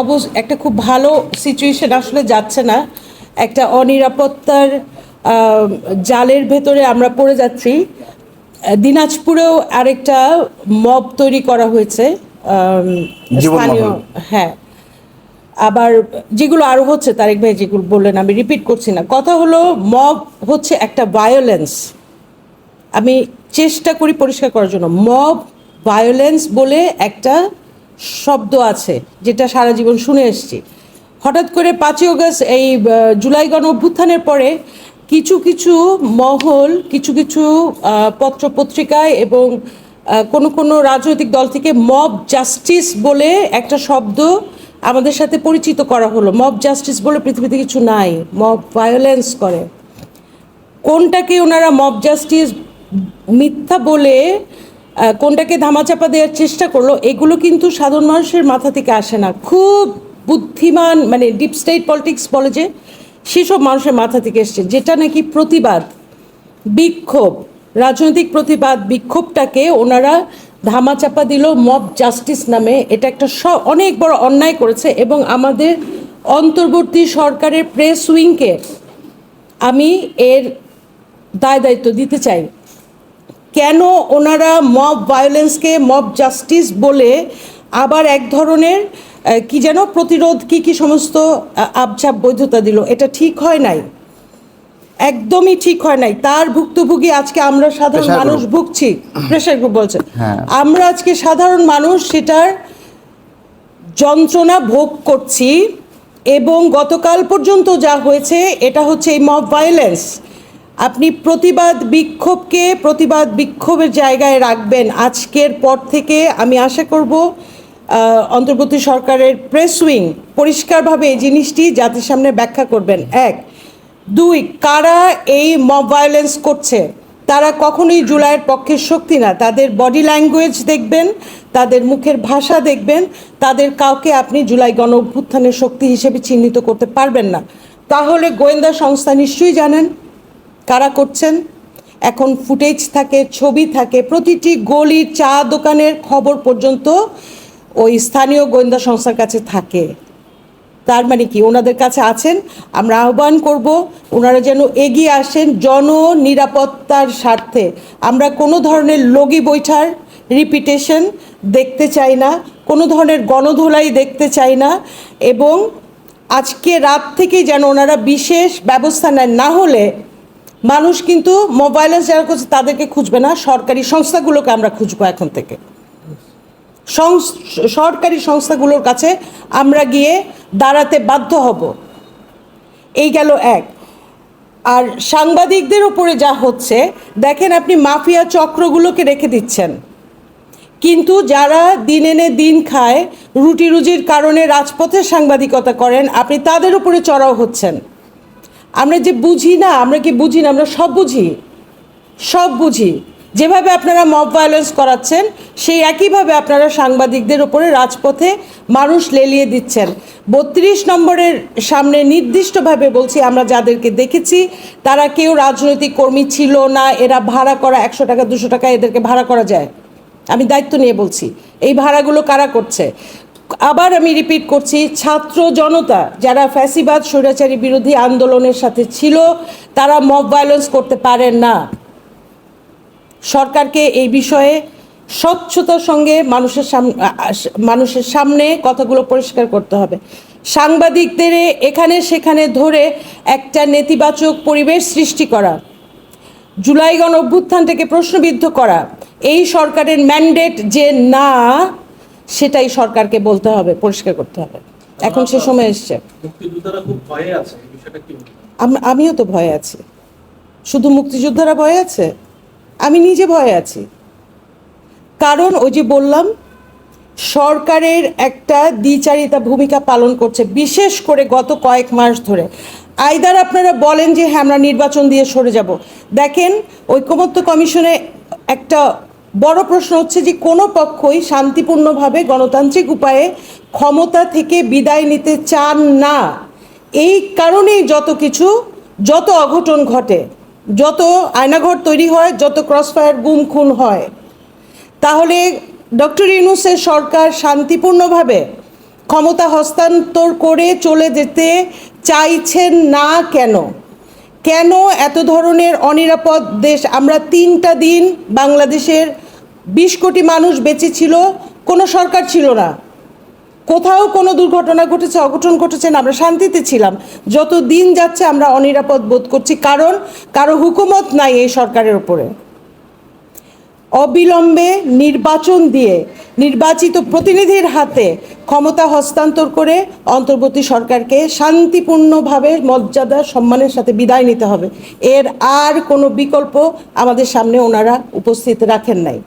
অবস একটা খুব ভালো সিচুয়েশন আসলে যাচ্ছে না। একটা অনিরাপত্তার জালের ভেতরে আমরা পড়ে যাচ্ছি। দিনাজপুরেও আরেকটা মব তৈরি করা হয়েছে স্থানীয় হ্যাঁ। আবার যেগুলো আরও হচ্ছে তারেক ভাই যেগুলো বললেন আমি রিপিট করছি না। কথা হলো মব হচ্ছে একটা ভায়োলেন্স আমি চেষ্টা করি পরিষ্কার করার জন্য। মব ভায়োলেন্স বলে একটা শব্দ আছে, যেটা সারা জীবন শুনে এসেছি। হঠাৎ করে পাঁচই অগস্ট এই জুলাই গণ অভ্যুত্থানের পরে কিছু কিছু মহল, কিছু কিছু পত্র পত্রিকায় এবং কোনো কোনো রাজনৈতিক দল থেকে মব জাস্টিস বলে একটা শব্দ আমাদের সাথে পরিচিত করা হলো। মব জাস্টিস বলে পৃথিবীতে কিছু নাই মব ভায়োলেন্স করে। কোনটাকে ওনারা মব জাস্টিস মিথ্যা বলে কোনটাকে ধামাচাপা দেওয়ার চেষ্টা করল, এগুলো কিন্তু সাধারণ মানুষের মাথা থেকে আসে না। খুব বুদ্ধিমান মানে ডিপ স্টেট পলিটিক্স বলে যে, সেসব মানুষের মাথা থেকে এসছে, যেটা নাকি প্রতিবাদ, বিক্ষোভ, রাজনৈতিক প্রতিবাদ, বিক্ষোভটাকে ওনারা ধামাচাপা দিল মব জাস্টিস নামে। এটা একটা স- অনেক বড় অন্যায় করেছে এবং আমাদের অন্তর্বর্তী সরকারের প্রেস উইংকে আমি এর দায় দায়িত্ব দিতে চাই। কেন ওনারা মব ভায়োলেন্সকে মব জাস্টিস বলে আবার এক ধরনের কি যেন প্রতিরোধ কি কি সমস্ত আহ, আবঝাপ বৈধতা দিল এটা ঠিক হয় নাই? একদমই ঠিক হয় নাই। তার ভুক্তভোগী আজকে আমরা সাধারণ মানুষ ভুগছি। প্রেশার গ্রুপ বলছে। হ্যাঁ। আমরা আজকে সাধারণ মানুষ সেটার যন্ত্রণা ভোগ করছি এবং গতকাল পর্যন্ত যা হয়েছে এটা হচ্ছে এই মব ভায়োলেন্স আপনি প্রতিবাদ বিক্ষোভকে প্রতিবাদ বিক্ষোভের জায়গায় রাখবেন। আজকের পর থেকে আমি আশা করব অন্তর্বর্তী সরকারের প্রেস উইং পরিষ্কারভাবে এই জিনিসটি জাতির সামনে ব্যাখ্যা করবেন। এক, দুই, কারা এই মব ভায়োলেন্স করছে? তারা কখনোই জুলাইয়ের পক্ষের শক্তি না। তাদের বডি ল্যাঙ্গুয়েজ দেখবেন, তাদের মুখের ভাষা দেখবেন, তাদের কাউকে আপনি জুলাই গণ অভ্যুত্থানের শক্তি হিসেবে চিহ্নিত করতে পারবেন না। তাহলে গোয়েন্দা সংস্থা নিশ্চয়ই জানেন কারা করছেন? এখন ফুটেজ থাকে, ছবি থাকে, প্রতিটি গলির চা দোকানের খবর পর্যন্ত ওই স্থানীয় গোয়েন্দা সংস্থার কাছে থাকে। তার মানে কি? ওনাদের কাছে আছেন। আমরা আহ্বান করব, ওনারা যেন এগিয়ে আসেন জন নিরাপত্তার স্বার্থে। আমরা কোনো ধরনের লগি বৈঠার রিপিটেশন দেখতে চাই না, কোনো ধরনের গণধোলাই দেখতে চাই না এবং আজকে রাত থেকে যেন ওনারা বিশেষ ব্যবস্থা নেন। না হলে মানুষ কিন্তু মোবাইলে যারা করছে তাদেরকে খুঁজবে না, সরকারি সংস্থাগুলোকে আমরা খুঁজবো এখন থেকে। সরকারি সংস্থাগুলোর কাছে আমরা গিয়ে দাঁড়াতে বাধ্য হব। এই গেল এক। আর সাংবাদিকদের উপরে যা হচ্ছে, দেখেন আপনি মাফিয়া চক্রগুলোকে রেখে দিচ্ছেন। কিন্তু যারা দিন এনে দিন খায় রুটি রুজির কারণে রাজপথে সাংবাদিকতা করেন, আপনি তাদের উপরে চড়াও হচ্ছেন। আমরা যে বুঝি না, আমরা কি বুঝি না? আমরা সব বুঝি। সব বুঝি। যেভাবে আপনারা মব ভায়োলেন্স করাচ্ছেন, সেই একইভাবে আপনারা সাংবাদিকদের ওপরে রাজপথে মানুষ লেলিয়ে দিচ্ছেন। বত্রিশ নম্বরের সামনে নির্দিষ্টভাবে বলছি, আমরা যাদেরকে দেখেছি, তারা কেউ রাজনৈতিক কর্মী ছিল না, এরা ভাড়া করা, একশো টাকা, দুশো টাকা এদেরকে ভাড়া করা যায়। আমি দায়িত্ব নিয়ে বলছি, এই ভাড়াগুলো কারা করছে? আবার আমি রিপিট করছি, ছাত্র জনতা যারা ফ্যাসিবাদ, স্বৈরাচারী বিরোধী আন্দোলনের সাথে ছিল, তারা মব ভায়োলেন্স করতে পারেন না। সরকারকে এই বিষয়ে স্বচ্ছতার সঙ্গে মানুষের সামনে মানুষের সামনে কথাগুলো পরিষ্কার করতে হবে। সাংবাদিকদের এখানে সেখানে ধরে একটা নেতিবাচক পরিবেশ সৃষ্টি করা, জুলাই গণ অভ্যুত্থানটাকে প্রশ্নবিদ্ধ করা, এই সরকারের ম্যান্ডেট যে না সেটাই সরকারকে বলতে হবে পরিষ্কার করতে হবে। এখন সে সময় এসছে। আমিও তো ভয়ে আছি। শুধু মুক্তিযোদ্ধারা ভয়ে আছে? আমি নিজে ভয়ে আছি। কারণ ওই যে বললাম সরকারের একটা দ্বিচারিতা ভূমিকা পালন করছে বিশেষ করে গত কয়েক মাস ধরে। আইদার আপনারা বলেন যে হ্যাঁ আমরা নির্বাচন দিয়ে সরে যাব। দেখেন ঐকমত্য কমিশনে একটা বড় প্রশ্ন হচ্ছে যে কোনো পক্ষই শান্তিপূর্ণভাবে গণতান্ত্রিক উপায়ে ক্ষমতা থেকে বিদায় নিতে চান না। এই কারণেই যত কিছু, যত অঘটন ঘটে, যত আয়নাঘর তৈরি হয়, যত ক্রসফায়ার গুম খুন হয়, তাহলে ডক্টর ইউনুসের সরকার শান্তিপূর্ণভাবে ক্ষমতা হস্তান্তর করে চলে যেতে চাইছেন না কেন? কেন এত ধরনের অনিরাপদ দেশ? আমরা তিনটা দিন বাংলাদেশের বিশ কোটি মানুষ বেঁচে ছিল, কোনো সরকার ছিল না। কোথাও কোনো দুর্ঘটনা ঘটেছে, অঘটন ঘটেছে না, আমরা শান্তিতে ছিলাম। যত দিন যাচ্ছে আমরা অনিরাপদ বোধ করছি, কারণ কারও হুকুমত নাই এই সরকারের উপরে। অবিলম্বে নির্বাচন দিয়ে নির্বাচিত প্রতিনিধির হাতে ক্ষমতা হস্তান্তর করে অন্তর্বর্তী সরকারকে শান্তিপূর্ণভাবে মর্যাদা, সম্মানের সাথে বিদায় নিতে হবে। এর আর কোনো বিকল্প আমাদের সামনে ওনারা উপস্থিত রাখেন নাই।